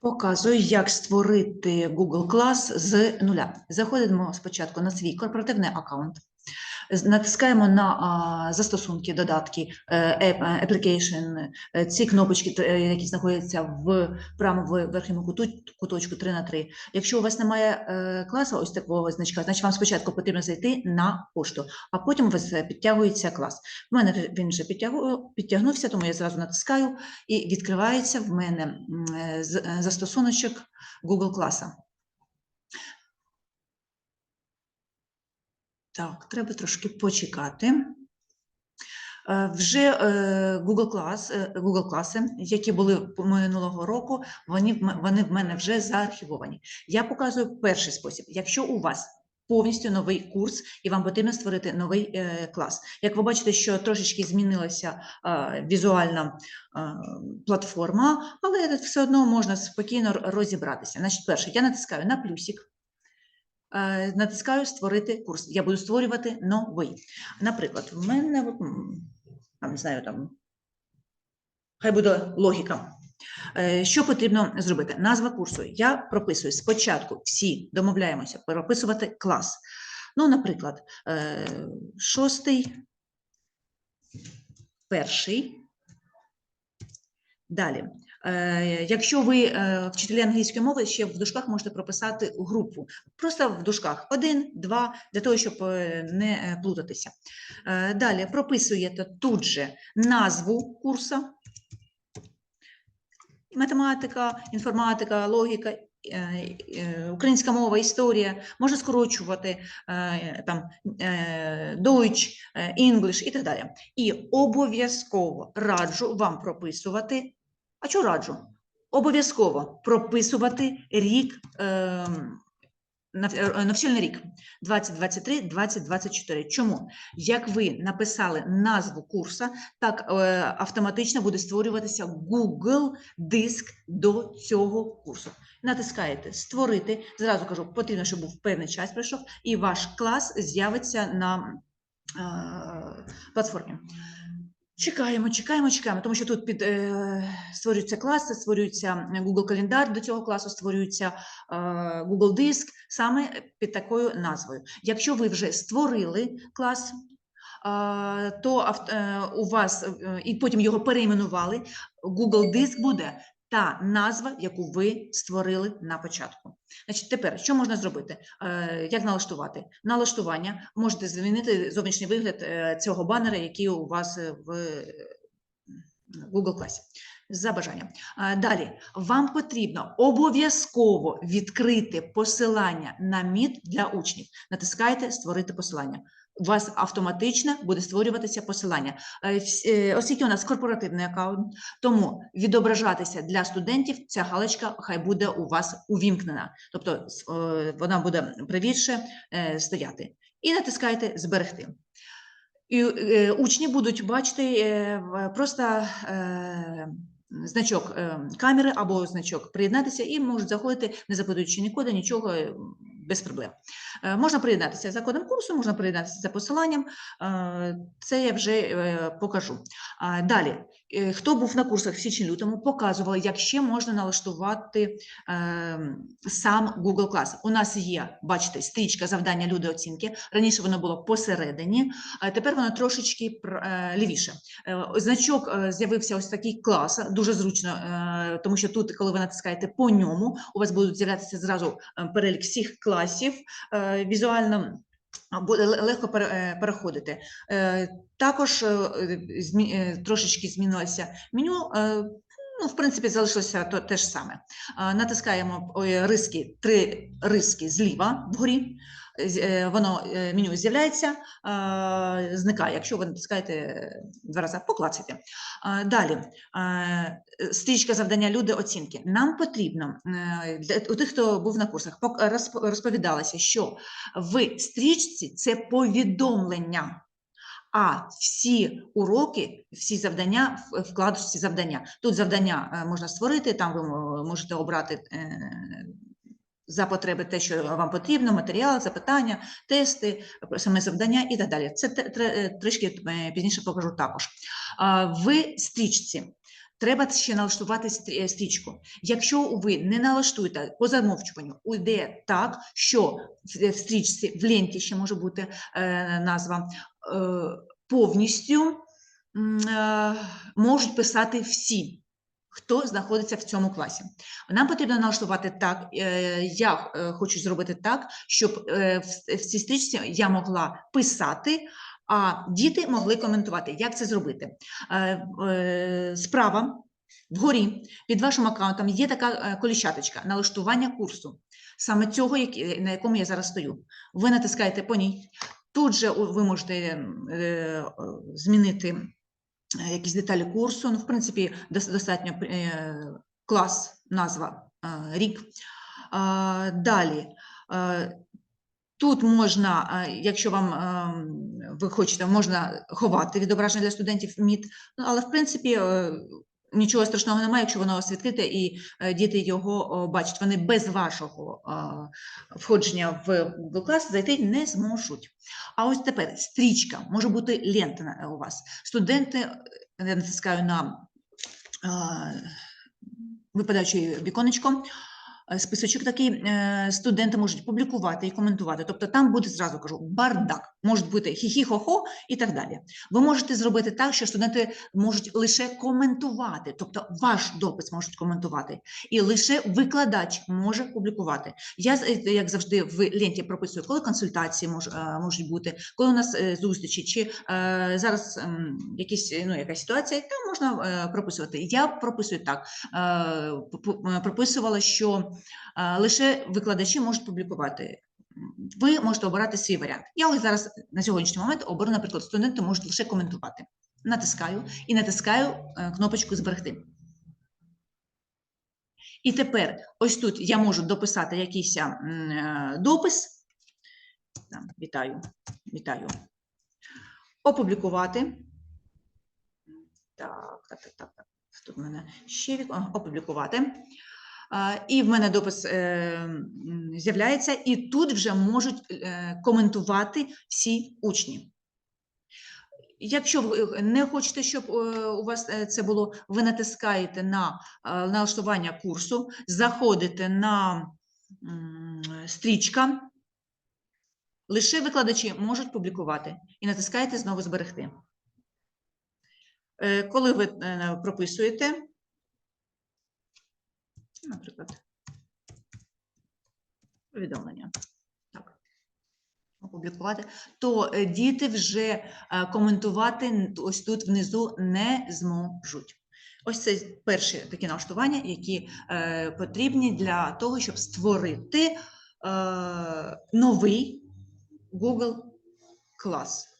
Показую, як створити Google клас з нуля. Заходимо спочатку на свій корпоративний аккаунт, натискаємо на застосунки, додатки, е, е, application, е, ці кнопочки, які знаходяться в правому верхньому куту, куточку 3 на 3. Якщо у вас немає класу, ось такого значка, значить вам спочатку потрібно зайти на пошту, а потім у вас підтягується клас. У мене він вже підтягнувся, тому я зразу натискаю і відкривається в мене застосуночок Google класа. Так, треба трошки почекати. Е, Вже е, Google клас, е, Google класи, які були минулого року, вони, вони в мене вже заархівовані. Я показую перший спосіб. Якщо у вас повністю новий курс і вам потрібно створити новий клас. Як ви бачите, що трошечки змінилася візуальна платформа, але все одно можна спокійно розібратися. Значить, перше, я натискаю на плюсик. Е, Натискаю створити курс. Я буду створювати новий. Наприклад, в мене не знаю, там хай буде логіка. Е, Що потрібно зробити? Назва курсу. Я прописую спочатку всі домовляємося прописувати клас. Ну, наприклад, е, шостий, перший. Далі. Е, Якщо ви е, вчителі англійської мови, ще в дужках можете прописати групу. Просто в дужках один, два, для того, щоб е, не плутатися. Далі прописуєте тут же назву курсу. Математика, інформатика, логіка, українська мова, історія, можна скорочувати там Deutsch, English і так далі. І обов'язково раджу вам прописувати. А що раджу? Обов'язково прописувати рік, е, нав- е, навчальний рік 2023-2024. Чому? Як ви написали назву курсу, так е, автоматично буде створюватися Google диск до цього курсу. Натискаєте Створити. Зразу кажу, потрібно, щоб був певний час пройшов, і ваш клас з'явиться на е, платформі. Чекаємо, чекаємо, чекаємо, тому що тут під е, створюються класи, створюється Google календар до цього класу, створюється е, Google диск саме під такою назвою. Якщо ви вже створили клас, е, то е, у вас е, і потім його перейменували, Google диск буде та назва, яку ви створили на початку. Значить, тепер що можна зробити? Е, Як налаштувати? Налаштування можете змінити зовнішній вигляд е, цього банера, який у вас е, в Google класі. За бажанням. Далі вам потрібно обов'язково відкрити посилання на Meet для учнів. Натискайте Створити посилання. У вас автоматично буде створюватися посилання. Е, е, Оскільки у нас корпоративний аккаунт, тому відображатися для студентів ця галочка хай буде у вас увімкнена. Тобто вона буде правіше е, стояти. І натискайте Зберегти. І учні будуть бачити просто значок камери або значок приєднатися і можуть заходити, не запитуючи ні кода, нічого без проблем. Е, Можна приєднатися за кодом курсу, можна приєднатися за посиланням. е, Це я вже е, покажу. Далі, хто був на курсах в січні-лютому, показували, як ще можна налаштувати е, сам Google Class. У нас є, бачите, стрічка завдання люди оцінки. Раніше воно було посередині, а тепер воно трошечки е, лівіше. Е, Значок е, з'явився ось такий клас, дуже зручно, е, тому що тут, коли ви натискаєте по ньому, у вас будуть з'являтися зразу е, перелік всіх класів е, візуально. Буде ле- легко е, переходити. Е, Також е, трошечки змінилося меню. Ну, в принципі, залишилося то, те ж саме. Натискаємо риски, три риски зліва вгорі. Е, Воно е, меню з'являється, зникає, якщо ви натискаєте е, два рази, поклацайте. Далі, стрічка завдання люди оцінки. Нам потрібно, у тих, хто був на курсах, розповідалося, що в стрічці це повідомлення. А всі уроки, всі завдання в вкладочці завдання. Тут завдання е, можна створити, там ви можете обрати е, за потреби те, що вам потрібно, матеріал, запитання, тести, саме завдання і так далі. Це е, трішки е, пізніше покажу також. В стрічці Треба ще налаштувати стрі- е, стрічку. Якщо ви не налаштуєте по замовчуванню, уйде так, що в стрічці в ленті ще може бути е, назва е, повністю е, можуть писати всі, хто знаходиться в цьому класі. Нам потрібно налаштувати так. е, Я е, хочу зробити так, щоб е, в, цій стрічці я могла писати. А діти могли коментувати. Як це зробити? Е, е, Справа вгорі під вашим аккаунтом є така е, коліщаточка налаштування курсу, саме цього, на якому я зараз стою. Ви натискаєте по ній. Тут же ви можете е, е, змінити е, якісь деталі курсу. Ну, в принципі, достатньо клас, назва, рік. Далі. Тут можна, якщо вам ви хочете, можна ховати відображення для студентів МІД, ну, але в принципі нічого страшного немає, якщо воно відкрите і е, діти його бачать. Вони без вашого е, входження в Google клас зайти не зможуть. А ось тепер стрічка, може бути лента у вас. Студенти, е, я натискаю на випадаючий віконечко, е, списочок такий, е, студенти можуть публікувати і коментувати. Тобто там буде зразу кажу бардак, можуть бути хі-хі-хо-хо і так далі. Ви можете зробити так, що студенти можуть лише коментувати, тобто ваш допис можуть коментувати, і лише викладач може публікувати. Я е, як завжди в ленті прописую, коли консультації мож, е, можуть бути, коли у нас е, зустрічі, чи е, зараз якісь е, ну якась ситуація, там можна е, прописувати. Я прописую так. е, прописувала, що е, лише викладачі можуть публікувати. Ви можете обирати свій варіант. Я ось зараз на сьогоднішній момент оберу, наприклад, студенти можуть лише коментувати. Натискаю і натискаю кнопочку Зберегти. І тепер ось тут я можу дописати якийсь допис. Вітаю, вітаю. Опублікувати. Так, так, так, так. Тут в мене ще вік... опублікувати. І в мене допис е, з'являється, і тут вже можуть е, коментувати всі учні. Якщо ви не хочете, щоб е, у вас е, це було, ви натискаєте на е, налаштування курсу, заходите на стрічка, лише викладачі можуть публікувати і натискаєте знову зберегти. Е, Коли ви е, прописуєте, наприклад, повідомлення, так, опублікувати, то е, діти вже коментувати ось тут внизу не зможуть. Ось це перші такі налаштування, які е, потрібні для того, щоб створити е, новий Google клас.